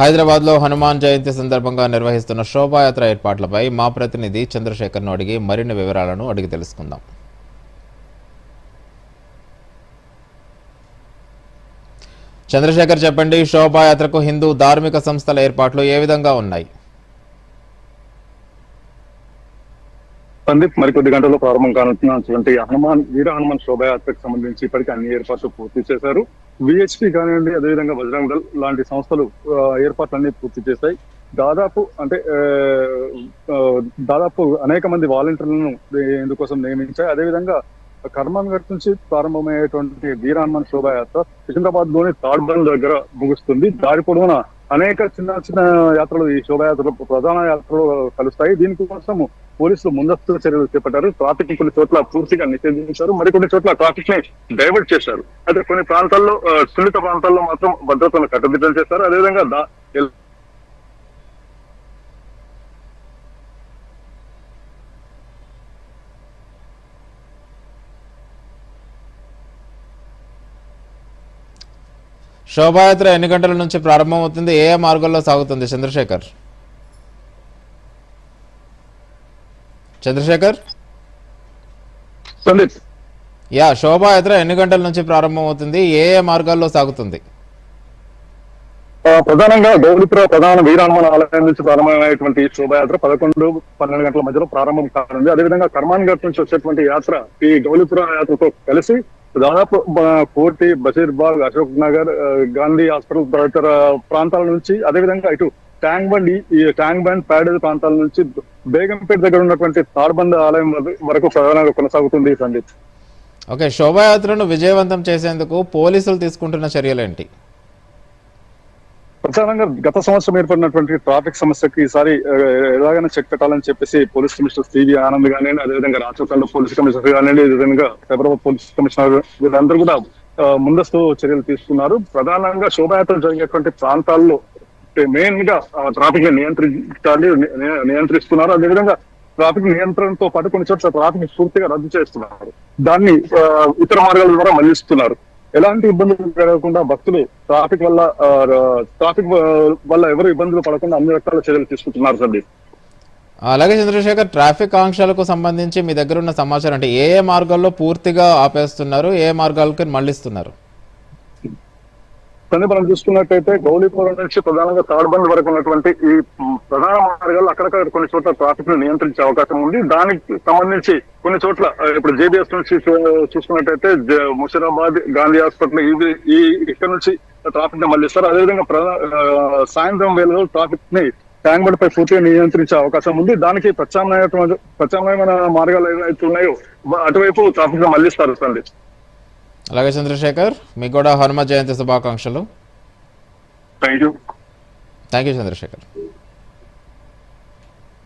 హైదరాబాద్లో హనుమాన్ జయంతి సందర్భంగా నిర్వహిస్తున్న శోభాయాత్ర ఏర్పాట్లపై మా ప్రతినిధి చంద్రశేఖర్ను అడిగి మరిన్ని వివరాలను అడిగి తెలుసుకుందాం. చంద్రశేఖర్ చెప్పండి శోభాయాత్రకు హిందూ ధార్మిక సంస్థల ఏర్పాట్లు ఏ విధంగా ఉన్నాయి? సందీప్ మరికొద్ది గంటల్లో ప్రారంభం కానున్నటువంటి హనుమాన్ వీర హనుమాన్ శోభయాత్రకు సంబంధించి ఇప్పటికే అన్ని ఏర్పాట్లు పూర్తి చేశారు. విహెచ్పి కానివ్వండి అదేవిధంగా బజరంగ్ దళ్ లాంటి సంస్థలు ఏర్పాట్లన్నీ పూర్తి చేశాయి. దాదాపు అంటే దాదాపు అనేక మంది వాలంటీర్లను ఇందుకోసం నియమించాయి. అదేవిధంగా కర్మాన్ నుంచి ప్రారంభమయ్యేటువంటి వీర హనుమాన్ శోభాయాత్ర సికింద్రాబాద్లోని తాడ్బండ్ దగ్గర ముగుస్తుంది. దారి పొడవునా అనేక చిన్న చిన్న యాత్రలు ఈ శోభయాత్రలు ప్రధాన యాత్రలు కలుస్తాయి. దీనికోసం పోలీసులు ముందస్తు చర్యలు చేపట్టారు. ట్రాఫిక్ కొన్ని చోట్ల పూర్తిగా నిషేధించారు. మరికొన్ని చోట్ల ట్రాఫిక్ని డైవర్ట్ చేశారు. అయితే కొన్ని ప్రాంతాల్లో సున్నిత ప్రాంతాల్లో మాత్రం భద్రతను కట్టుదిట్టం చేశారు అదేవిధంగా శోభాయాత్ర ఎన్ని గంటల నుంచి ప్రారంభమవుతుంది? ఏ ఏ మార్గంలో సాగుతుంది? చంద్రశేఖర్. చంద్రశేఖర్? సందీప్. యా శోభాయాత్ర ఎన్ని గంటల నుంచి ప్రారంభమవుతుంది? ఏ ఏ మార్గాల్లో సాగుతుంది? ప్రధానంగా గౌలిపుర ప్రధాన వీరాహనుమాన్ ఆలయం నుంచి ప్రారంభమైనటువంటి శోభాయాత్ర పదకొండు పన్నెండు గంటల మధ్యలో ప్రారంభం కానుంది. అదేవిధంగా కర్మాన్ ఘట్ నుంచి వచ్చేటువంటి యాత్ర ఈ గౌలిపుర యాత్రతో కలిసి దాదాపు ఆ, కోటి బషీర్బాగ్ అశోక్ నగర్ గాంధీ హాస్పిటల్ తదితర ప్రాంతాల నుంచి అదేవిధంగా ఇటు ట్యాంక్ బండ్ ఈ- ట్యాంక్ బండ్ ప్యాడేజ్ ప్రాంతాల నుంచి బేగంపేట దగ్గర ఉన్నటువంటి తాడ్బంద్ ఆలయం వరకు- ప్రధానంగా కొనసాగుతుంది సందీప్. ఓకే శోభాయాత్రను విజయవంతం చేసేందుకు పోలీసులు తీసుకుంటున్న చర్యలేంటి? ప్రధానంగా గత సంవత్సరం ఏర్పడినటువంటి ట్రాఫిక్ సమస్యకి ఈసారి ఎలాగైనా చెక్ పెట్టాలని చెప్పేసి పోలీస్ కమిషనర్ సివి ఆనంద్ కానివ్వండి అదేవిధంగా రాచకొండ పోలీస్ కమిషనర్ కానివ్వండి అదేవిధంగా హైదరాబాద్ పోలీస్ కమిషనర్ వీళ్ళందరూ కూడా ముందస్తు చర్యలు తీసుకున్నారు. ప్రధానంగా శోభాయాత్ర జరిగేటువంటి ప్రాంతాల్లో మెయిన్గా ట్రాఫిక్ని నియంత్రించాలి నియంత్రిస్తున్నారు. అదేవిధంగా ట్రాఫిక్ నియంత్రణతో పాటు కొన్ని చోట్ల ట్రాఫిక్ పూర్తిగా రద్దు చేస్తున్నారు. దాన్ని ఆ, ఇతర మార్గాల ద్వారా మళ్ళిస్తున్నారు. ఎలాంటి ఇబ్బందులు జరగకుండా భక్తులు ట్రాఫిక్ వల్ల ట్రాఫిక్ వల్ల ఎవరు ఇబ్బందులు పడకుండా అన్ని రకాల చర్యలు తీసుకుంటున్నారు సందీప్ అలాగే చంద్రశేఖర్ ట్రాఫిక్ ఆంక్షలకు సంబంధించి మీ దగ్గర ఉన్న సమాచారం అంటే ఏ ఏ మార్గాల్లో పూర్తిగా ఆపేస్తున్నారు ఏ మార్గాలకి మళ్ళిస్తున్నారు? కానీ మనం చూసుకున్నట్టయితే గౌలీపురం నుంచి ప్రధానంగా తాడ్బండ్ వరకు ఉన్నటువంటి ఈ ప్రధాన మార్గాల్లో అక్కడక్కడ కొన్ని చోట్ల ట్రాఫిక్ను నియంత్రించే అవకాశం ఉంది. దానికి సంబంధించి కొన్ని చోట్ల ఇప్పుడు జేబీఎస్ నుంచి చూసుకున్నట్టయితే ముషిరాబాద్ గాంధీ హాస్పిటల్ ఇది ఈ ఇక్కడ నుంచి ట్రాఫిక్ని మళ్ళిస్తారు అదేవిధంగా ప్రధాన సాయంత్రం వేళలో ట్రాఫిక్ని ట్యాంక్ బండ్ పై పూర్తిగా నియంత్రించే అవకాశం ఉంది. దానికి ప్రత్యామ్నాయ ప్రత్యామ్నాయమైన మార్గాలు ఏవైతే ఉన్నాయో అటువైపు ట్రాఫిక్ని మళ్ళిస్తారు సందీప్. అలాగే చంద్రశేఖర్ మీకు కూడా హనుమ జయంతి శుభాకాంక్షలు. Thank you Chandrashekar.